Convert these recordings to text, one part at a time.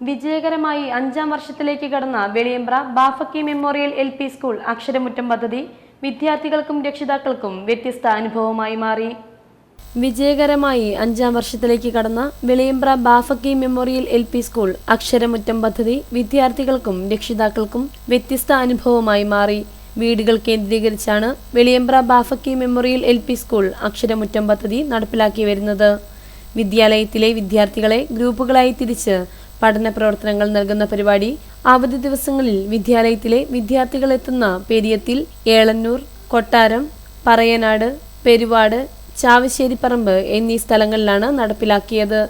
വിജയകരമായി അഞ്ചാം വർഷത്തിലേക്ക് കടന്ന Veliyambra Bafaqi memorial L P school അക്ഷരമുറ്റം പദ്ധതി വിദ്യാർത്ഥികൾക്കും രക്ഷിതാക്കൾക്കും വ്യത്യസ്ത അനുഭവമായി മാറി. വിജയകരമായി അഞ്ചാം വർഷത്തിലേക്ക് കടന്ന Veliyambra Bafaqi memorial L P school അക്ഷരമുറ്റം പദ്ധതി വിദ്യാർത്ഥികൾക്കും രക്ഷിതാക്കൾക്കും വ്യത്യസ്ത അനുഭവമായി മാറി. വീടുകൾ കേന്ദ്രീകരിച്ചാണ് Veliyambra Bafaqi memorial L P school അക്ഷരമുറ്റം പദ്ധതി നടപ്പിലാക്കി വരുന്നത്. വിദ്യാലയത്തിലെ വിദ്യാർത്ഥികളെ ഗ്രൂപ്പുകളായി തിരിച്ച് പഠന പ്രവർത്തനങ്ങൾ നൽകുന്ന പരിപാടി അവധി ദിവസങ്ങളിൽ വിദ്യാലയത്തിലെ വിദ്യാർത്ഥികൾ എത്തുന്ന പെരിയത്തിൽ ഏളന്നൂർ കൊട്ടാരം പറയനാട് പെരുവാട് ചാവശ്ശേരിപ്പറമ്പ് എന്നീ സ്ഥലങ്ങളിലാണ് നടപ്പിലാക്കിയത്.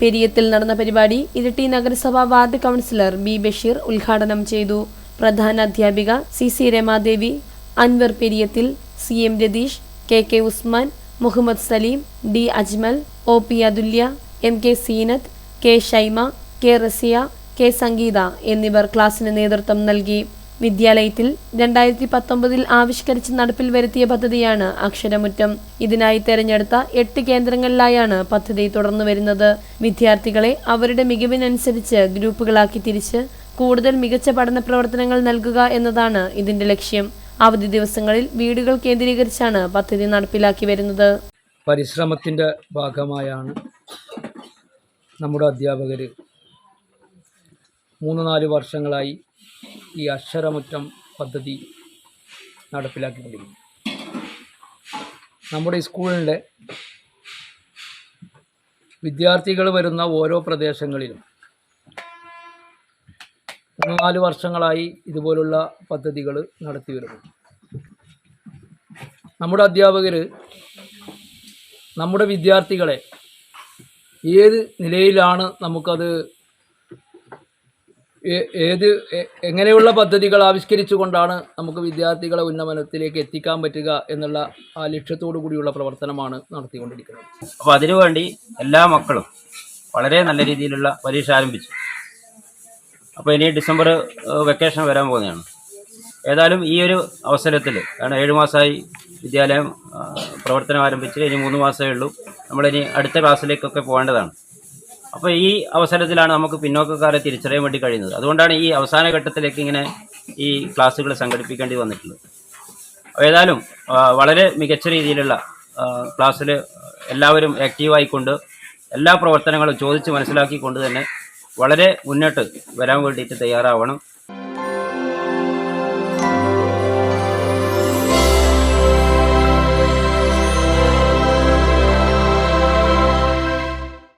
പെരിയത്തിൽ നടന്ന പരിപാടി ഇരട്ടി നഗരസഭാ വാർഡ് കൗൺസിലർ ബി ബഷീർ ഉദ്ഘാടനം ചെയ്തു. പ്രധാന അധ്യാപിക C C Ramadevi Anwar Periyathil C M Ratheesh K K Usman Muhammad Saleem D Ajmal O P Athulya M K Seenath K Shaima K Raziya K Sangeetha എന്നിവർ ക്ലാസ്സിന് നേതൃത്വം നൽകി. വിദ്യാലയത്തിൽ രണ്ടായിരത്തി പത്തൊമ്പതിൽ ആവിഷ്കരിച്ച് നടപ്പിൽ വരുത്തിയ പദ്ധതിയാണ് അക്ഷരമുറ്റം. ഇതിനായി തെരഞ്ഞെടുത്ത എട്ട് കേന്ദ്രങ്ങളിലായാണ് പദ്ധതി തുടർന്നു വരുന്നത്. വിദ്യാർത്ഥികളെ അവരുടെ മികവിനനുസരിച്ച് ഗ്രൂപ്പുകളാക്കി തിരിച്ച് കൂടുതൽ മികച്ച പഠന പ്രവർത്തനങ്ങൾ നൽകുക എന്നതാണ് ഇതിന്റെ ലക്ഷ്യം. അവധി ദിവസങ്ങളിൽ വീടുകൾ കേന്ദ്രീകരിച്ചാണ് പദ്ധതി നടപ്പിലാക്കി വരുന്നത്. പരിശ്രമത്തിന്റെ ഭാഗമായാണ് നമ്മുടെ അധ്യാപകർ മൂന്ന് നാല് വർഷങ്ങളായി ഈ അക്ഷരമുറ്റം പദ്ധതി നടപ്പിലാക്കിക്കൊണ്ടിരിക്കുന്നു. നമ്മുടെ സ്കൂളിന്റെ വിദ്യാർത്ഥികൾ വരുന്ന ഓരോ പ്രദേശങ്ങളിലും മൂന്ന് നാല് വർഷങ്ങളായി ഇതുപോലുള്ള പദ്ധതികൾ നടത്തി വരുന്നു. നമ്മുടെ അധ്യാപകർ നമ്മുടെ വിദ്യാർത്ഥികളെ ഏത് നിലയിലാണ് നമുക്കത് ഏത് എങ്ങനെയുള്ള പദ്ധതികൾ ആവിഷ്കരിച്ചുകൊണ്ടാണ് നമുക്ക് വിദ്യാർത്ഥികളെ ഉന്നമനത്തിലേക്ക് എത്തിക്കാൻ പറ്റുക എന്നുള്ള ആ ലക്ഷ്യത്തോടു കൂടിയുള്ള പ്രവർത്തനമാണ് നടത്തിക്കൊണ്ടിരിക്കുന്നത്. അപ്പോൾ അതിനുവേണ്ടി എല്ലാ മക്കളും വളരെ നല്ല രീതിയിലുള്ള പരീക്ഷ ആരംഭിച്ചു. അപ്പോൾ ഇനി ഡിസംബർ വെക്കേഷൻ വരാൻ പോകുന്നതാണ്. ഏതായാലും ഈ ഒരു അവസരത്തിൽ കാരണം ഏഴ് മാസമായി വിദ്യാലയം പ്രവർത്തനം ആരംഭിച്ച് ഇനി മൂന്ന് മാസമേ ഉള്ളൂ. നമ്മളിനി അടുത്ത ക്ലാസ്സിലേക്കൊക്കെ പോകേണ്ടതാണ്. അപ്പോൾ ഈ അവസരത്തിലാണ് നമുക്ക് പിന്നോക്കക്കാരെ തിരിച്ചറിയാൻ വേണ്ടി കഴിയുന്നത്. അതുകൊണ്ടാണ് ഈ അവസാന ഘട്ടത്തിലേക്ക് ഇങ്ങനെ ഈ ക്ലാസ്സുകൾ സംഘടിപ്പിക്കേണ്ടി വന്നിട്ടുള്ളത്. ഏതായാലും വളരെ മികച്ച രീതിയിലുള്ള ക്ലാസ്സിൽ എല്ലാവരും ആക്റ്റീവായിക്കൊണ്ട് എല്ലാ പ്രവർത്തനങ്ങളും ചോദിച്ച് മനസ്സിലാക്കിക്കൊണ്ട് തന്നെ വളരെ മുന്നോട്ട് വരാൻ വേണ്ടിയിട്ട് തയ്യാറാവണം.